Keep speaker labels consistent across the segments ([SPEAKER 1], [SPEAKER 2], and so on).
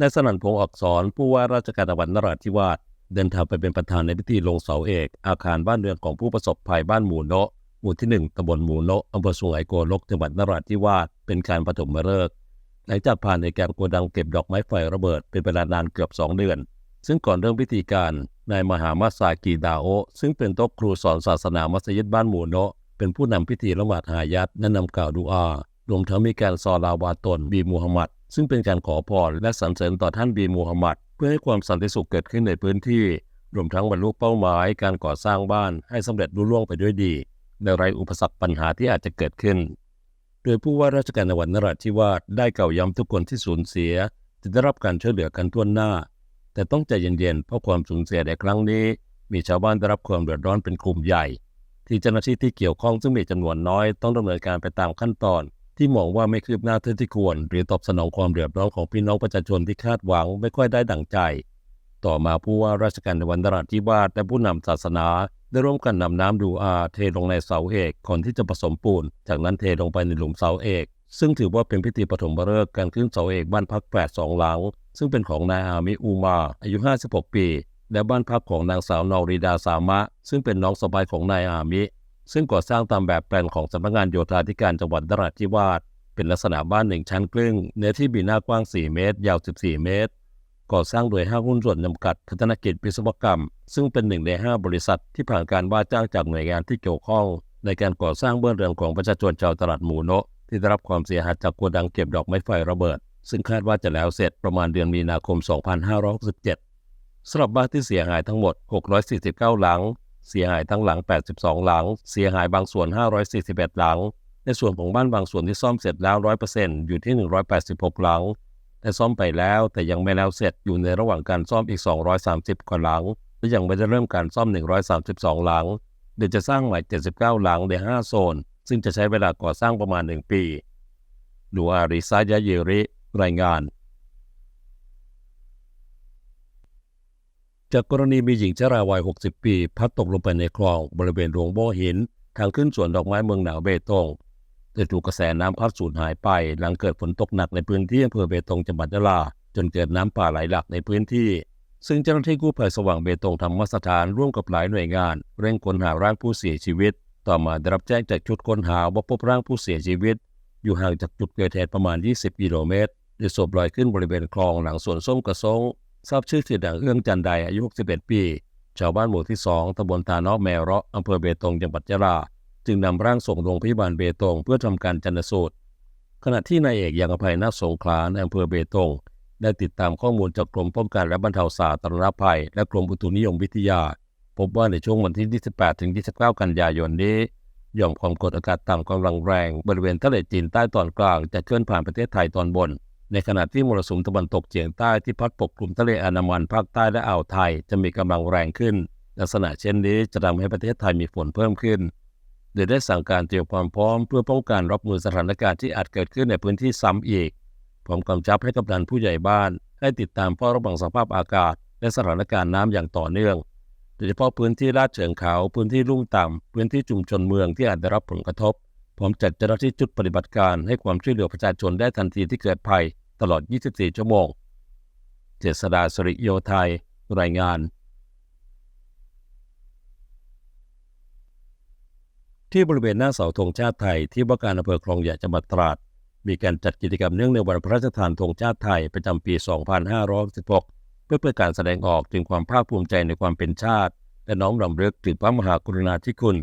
[SPEAKER 1] นายสนั่นพงศ์อักษรผู้ว่าราชการจังหวัดนราธิวาสเดินทางไปเป็นประธานในพิธีลงเสาเอก อาคารบ้านเรือนของผู้ประสบภัยบ้านหมู่โนะหมู่ที่ 1ตำบลหมู่โนะอำเภอสุไหงโกลกจังหวัดนราธิวาสเป็นการปฐมฤกษ์หลังจากผ่านในการโกดังเก็บดอกไม้ไฟระเบิดเป็นเวลานานเกือบ 2 เดือน ซึ่งก่อนเริ่มพิธีการนายมหามาซากีดาโอ ซึ่งเป็นโต๊ะครูสอนศาสนามัสยิดบ้านหมู่โนะเป็นผู้นำพิธีละหมาดหายัดและนำกล่าวดูอา รวมทั้งมีการซอลาวาตนบีมูฮัมหมัด ซึ่งเป็นการขอพรและสรรเสริญต่อท่านบีมูฮัมหมัด เพื่อให้ความสันติสุขเกิดขึ้นในพื้นที่ รวมทั้งบรรลุเป้าหมายการก่อสร้างบ้านให้สำเร็จรุ่ล่วงไปด้วยดีในไรอุปสรรคปัญหาที่อาจจะเกิดขึ้น โดยผู้ว่าราชการจังหวัดนราธิวาสได้กล่าวย้ำทุกคนที่สูญเสีย จะได้รับการช่วยเหลือกันทั่วหน้า แต่ต้องใจเย็นๆเพราะความสูญเสียในครั้งนี้ มีชาวบ้านได้รับความเดือดร้อนเป็นกลุ่มใหญ่ ที่เจ้าหน้าที่ที่เกี่ยวข้องซึ่งมีจำนวนน้อยต้องดำเนินการไปตามขั้นตอน ที่มองว่าไม่คืบหน้าเท่าที่ควร หรือตอบสนองความเดือดร้อนของพี่น้องประชาชนที่คาดหวังไม่ค่อยได้ดั่งใจ ต่อมาผู้ว่าราชการจังหวัดนราธิวาสและผู้นำศาสนาได้ร่วมกันนำน้ำดูอาเทลงในเสาเอกก่อนที่จะผสมปูน จากนั้นเทลงไปในหลุมเสาเอก ซึ่งถือว่าเป็นพิธีปฐมฤกษ์การขึ้นเสาเอกบ้านพักแฝดสองหลัง ซึ่งเป็นของนายอามิอูมา อายุ 56 ปี และบ้านพักของนางสาวนอริดาสามะ ซึ่งเป็นน้องสะใภ้ของนายอามิ ซึ่งก่อสร้างตามแบบแปลนของสำนักงานโยธาธิการจังหวัดนราธิวาสเป็นลักษณะบ้านหนึ่งชั้นครึ่งเนื้อที่มีหน้ากว้าง 4 เมตร ยาว 14 เมตร ก่อสร้างโดยห้างหุ้นส่วนจำกัดพัฒนกิจวิศวกรรม ซึ่งเป็นหนึ่งใน 5 บริษัทที่ผ่านการว่าจ้างจากหน่วยงานที่เกี่ยวข้อง ในการก่อสร้างเบื้องเรือนของประชาชนชาวตลาดหมูโนะที่ได้รับความเสียหายจากโกดังเก็บดอกไม้ไฟระเบิด ซึ่งคาดว่าจะแล้วเสร็จประมาณเดือนมีนาคม 2567สำหรับบ้านที่เสียหายทั้งหมด 649 หลัง เสียหายทั้งหลัง 82 หลัง เสียหายบางส่วน 541 หลัง ในส่วนของบ้านบางส่วนที่ซ่อมเสร็จแล้ว 100%อยู่ที่ 186 หลัง แต่ซ่อมไปแล้วแต่ยังไม่แล้วเสร็จอยู่ในระหว่างการซ่อมอีก 230 กว่าหลัง และยังไม่ได้เริ่มการซ่อม 132 หลัง เดี๋ยวจะสร้างใหม่ 79 หลังใน 5 โซน ซึ่งจะใช้เวลาก่อสร้างประมาณ 1 ปีดูอาริซายะเยริ รายงาน จากกรณีมีหญิงชราวัย 60 ปี พัดตกลงไปในคลองบริเวณหลวงโบหิน ทางขึ้นสวนดอกไม้เมืองหนาวเบตงแต่ถูกกระแสน้ำพัดสูญหายไป หลังเกิดฝนตกหนักในพื้นที่อำเภอเบตงจังหวัดยะลา จนเกิดน้ำป่าไหลหลากในพื้นที่ ซึ่งเจ้าหน้าที่กู้ภัยสว่างเบตงธรรมสถานร่วมกับหลายหน่วยงาน เร่งค้นหาร่างผู้เสียชีวิต ต่อมาได้รับแจ้งจากชุดค้นหาว่าพบร่างผู้เสียชีวิต อยู่ห่างจากจุดเกิดเหตุประมาณ 20 กิโลเมตรโดยศพลอยขึ้นบริเวณคลองหลังสวนส้มกระซง ทราบชื่อคือนางเอื้องจันไดอายุ 61 ปี ชาวบ้านหมู่ที่ 2ตำบลตาเนอกแมวเราะอำเภอเบตงจังหวัดยะลา จึงนำร่างส่งโรงพยาบาลเบตงเพื่อทำการชันสูตร ขณะที่นายเอกยังอภัยนาสงขลาในอำเภอเบตง ได้ติดตามข้อมูลจากกรมป้องกันและบรรเทาสาธารณภัย และกรมอุตุนิยมวิทยา พบว่าในช่วงวันที่ 28 ถึง 29 กันยายนนี้หย่อมความกดอากาศต่ำกำลังแรง บริเวณทะเลจีนใต้ตอนกลางจะเคลื่อนผ่านประเทศไทยตอนบน ในขณะที่มรสุมตะวันตกเฉียงใต้ที่พัดปกคลุมทะเลอันดามันภาคใต้และอ่าวไทยจะมีกำลังแรงขึ้น ลักษณะเช่นนี้จะทำให้ประเทศไทยมีฝนเพิ่มขึ้นโดยได้สั่งการเตรียมความพร้อมเพื่อป้องกันรับมือสถานการณ์ที่อาจเกิดขึ้นในพื้นที่ซ้ำอีกพร้อมกำชับให้กำนันผู้ใหญ่บ้าน ให้ติดตามเฝ้าระวังสภาพอากาศ และสถานการณ์น้ำอย่างต่อเนื่อง โดยเฉพาะพื้นที่ลาดเชิงเขา พื้นที่ลุ่มต่ำพื้นที่ชุมชนเมืองที่อาจได้รับผลกระทบพร้อมจัดเจ้าหน้าที่จุดปฏิบัติการให้ความช่วยเหลือประชาชนได้ทันทีที่เกิดภัย ตลอด 24 ชั่วโมง เจษดาสริโยไทย รายงาน ที่บริเวณหน้าเสาธงชาติไทยที่ว่าการอำเภอคลองใหญ่จังหวัดตราด มีการจัดกิจกรรมเนื่องในวันพระราชทานธงชาติไทยประจำปี 2516 เพื่อเพื่อการแสดงออกถึงความภาคภูมิใจในความเป็นชาติ และน้อมรำลึกถึงพระมหากรุณาธิคุณ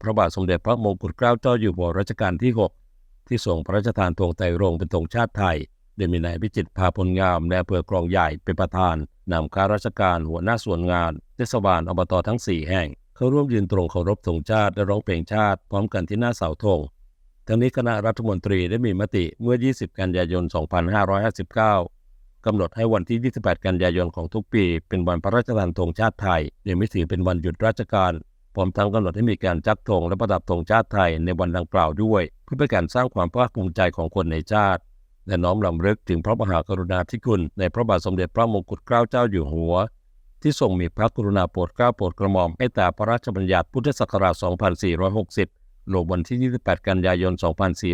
[SPEAKER 1] พระบาทสมเด็จพระมงกุฎเกล้าเจ้าอยู่หัวรัชกาลที่ 6 ที่ทรงพระราชทานธงไตรรงเป็นธงชาติไทย โดยมีนายพิจิตพาพลงามในอำเภอคลองใหญ่เป็นประธานนำข้าราชการหัวหน้าส่วนงานเทศบาลอบตทั้ง 4 แห่ง เข้าร่วมยืนตรงเคารพธงชาติและร้องเพลงชาติ พร้อมกันที่หน้าเสาธงทั้งนี้คณะรัฐมนตรีได้มีมติเมื่อ 20 กันยายน 2559 กำหนดให้วันที่ 28 กันยายนของทุกปี เป็นวันพระราชทานธงชาติไทยโดยไม่ถือเป็นวันหยุดราชการพร้อมทั้งกำหนดให้มีการจักธงและประดับธงชาติไทยในวันดังกล่าวด้วย เพื่อเป็นการสร้างความภาคภูมิใจของคนในชาติ และน้อมรำลึกถึงพระมหากรุณาธิคุณในพระบาทสมเด็จพระมงกุฎเกล้าเจ้าอยู่หัว ที่ทรงมีพระกรุณาโปรดเกล้าโปรดกระหม่อมให้แต่พระราชบัญญัติพุทธศักราช 2460 ลงวันที่ 28 กันยายน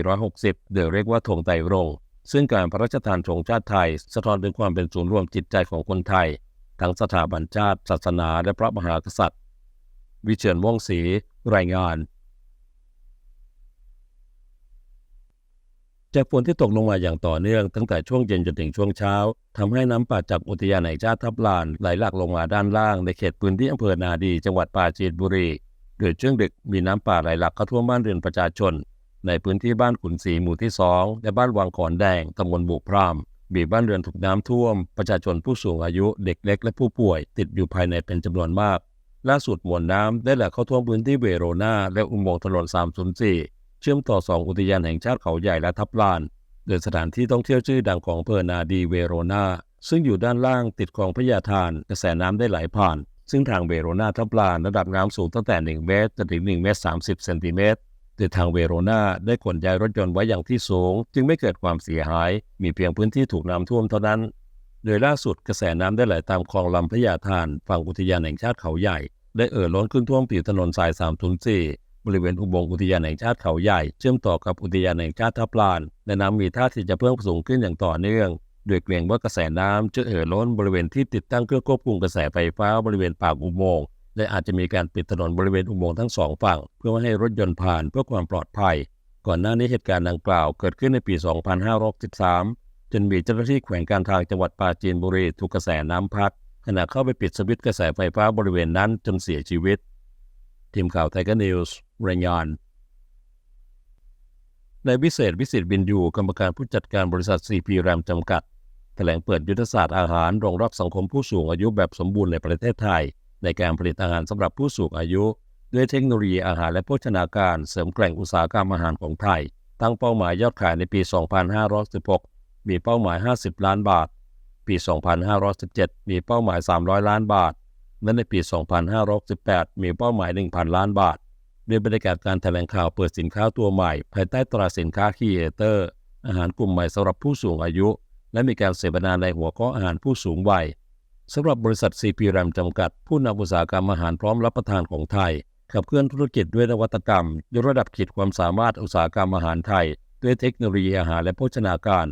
[SPEAKER 1] 2460 โดยเรียกว่าธงไตรรงซึ่งการพระราชทานธงชาติไทย สะท้อนถึงความเป็นศูนย์รวมจิตใจของคนไทย ทั้งสถาบันชาติ ศาสนา และพระมหากษัตริย์ วิเชียรม่วงศรีรายงาน จากฝนที่ตกลงมาอย่างต่อเนื่องตั้งแต่ช่วงเย็นจนถึงช่วงเช้าทำให้น้ำป่าจากอุทยานแห่งชาติทับลานไหลหลากลงมาด้านล่างในเขตพื้นที่อำเภอนาดี จังหวัดปราจีนบุรีโดยช่วงดึกมีน้ำป่าไหลหลากเข้าท่วมบ้านเรือนประชาชน ในพื้นที่บ้านขุนศรีหมู่ที่สองและบ้านวังขอนแดงตำบลบุพรามมีบ้านเรือนถูกน้ำท่วม ประชาชนผู้สูงอายุเด็กเล็กและผู้ป่วย ติดอยู่ภายในเป็นจำนวนมาก ล่าสุดมวลน้ำได้ไหลเข้าท่วมพื้นที่เวโรนาและอุโมงค์ถนน304 เชื่อมต่อสองอุทยานแห่งชาติเขาใหญ่และทับลานโดยสถานที่ท่องเที่ยวชื่อดังของอำเภอนาดีเวโรนาซึ่งอยู่ด้านล่างติดคลองพระยาทานกระแสน้ำได้ไหลผ่าน ซึ่งทางเวโรนาทับลานระดับน้ำสูงตั้งแต่ 1 เมตรจนถึง1เมตร30เซนติเมตรโดยทางเวโรนาได้ขนย้ายรถยนต์ไว้อย่างที่สูง จึงไม่เกิดความเสียหาย มีเพียงพื้นที่ถูกน้ำท่วมเท่านั้น โดยล่าสุดกระแสน้ำได้ไหลตามคลองลำพระยาทานฝั่งอุทยานแห่งชาติเขาใหญ่ ได้เอ่อล้นขึ้นท่วมผิวถนนสาย 304 บริเวณอุโมงค์อุทยานแห่งชาติเขาใหญ่ เชื่อมต่อกับอุทยานแห่งชาติทับลาน และน้ำมีท่าที่จะเพิ่มสูงขึ้นอย่างต่อเนื่อง โดยเกรงว่ากระแสน้ำจะเอ่อล้นบริเวณที่ติดตั้งเครื่องควบคุมกระแสไฟฟ้าบริเวณปากอุโมงค์และอาจจะมีการปิดถนนบริเวณอุโมงค์ทั้งสองฝั่ง เพื่อไม่ให้รถยนต์ผ่านเพื่อความปลอดภัย ก่อนหน้านี้เหตุการณ์ดังกล่าวเกิดขึ้นในปี 2513 จนมีเจ้าหน้าที่แขวงการทางจังหวัดปราจีนบุรีถูกกระแสน้ำพัดขณะเข้าไปปิดสวิตช์กระแสไฟฟ้าบริเวณนั้นจนเสียชีวิต ทีมข่าวไทยกนิวส์ รายงานนายวิเศษวิสิตบินยูกรรมการผู้จัดการบริษัทซีพีแรมจำกัด แถลงเปิดยุทธศาสตร์อาหารรองรับสังคมผู้สูงอายุแบบสมบูรณ์ในประเทศไทย ในการผลิตอาหารสำหรับผู้สูงอายุ ด้วยเทคโนโลยีอาหารและโภชนาการเสริมแกร่งอุตสาหกรรมอาหารของไทย ตั้งเป้าหมายยอดขายในปี 2516 มีเป้าหมาย 50 ล้านบาท ปี 2517 มีเป้าหมาย 300 ล้านบาท และในปี 2518 มีเป้าหมาย 1,000 ล้านบาท ด้วยบรรยากาศการแถลงข่าวเปิดสินค้าตัวใหม่ ภายใต้ตราสินค้าคีเอเตอร์ อาหารกลุ่มใหม่สำหรับผู้สูงอายุ และมีการเสวนาในหัวข้ออาหารผู้สูงวัยสำหรับบริษัทซีพีแรมจำกัด ผู้นำอุตสาหกรรมอาหารพร้อมรับประทานของไทย ขับเคลื่อนธุรกิจด้วยนวัตกรรมยกระดับขีดความสามารถอุตสาหกรรมอาหารไทย ด้วยเทคโนโลยีอาหารและโภชนาการ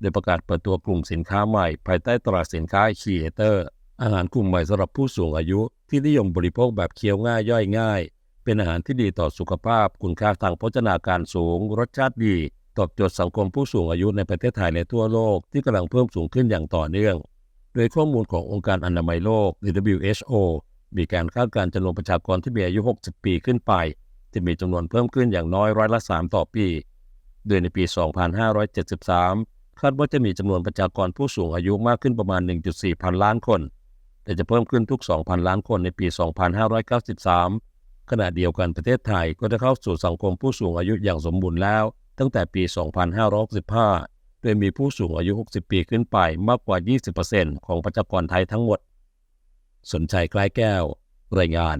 [SPEAKER 1] โดยประกาศเปิดตัวกลุ่มสินค้าใหม่ ภายใต้ตราสินค้าคีเอเตอร์อาหารกลุ่มใหม่สำหรับผู้สูงอายุ ที่นิยมบริโภคแบบเคี้ยวง่ายย่อยง่าย เป็นอาหารที่ดีต่อสุขภาพ คุณค่าทางโภชนาการสูง รสชาติดี ตอบโจทย์สังคมผู้สูงอายุในประเทศไทยและทั่วโลกที่กำลังเพิ่มสูงขึ้นอย่างต่อเนื่อง โดยข้อมูลขององค์การอนามัยโลก WHO มีการคาดการณ์จำนวนประชากรที่มีอายุ 60 ปีขึ้นไป จะมีจำนวนเพิ่มขึ้นอย่างน้อยร้อยละ 3 ต่อปี โดยในปี 2573 คาดว่าจะมีจำนวนประชากรผู้สูงอายุมากขึ้นประมาณ 1.4 พันล้านคน แต่จะเพิ่มขึ้นทุก 2,000 ล้านคนในปี 2593 ขณะเดียวกันประเทศไทยก็จะเข้าสู่สังคมผู้สูงอายุอย่างสมบูรณ์แล้ว ตั้งแต่ปี 2565 โดยมีผู้สูงอายุ 60 ปีขึ้นไปมากกว่า 20%ของประชากรไทยทั้งหมด สนใจใกล้แก้ว รายงาน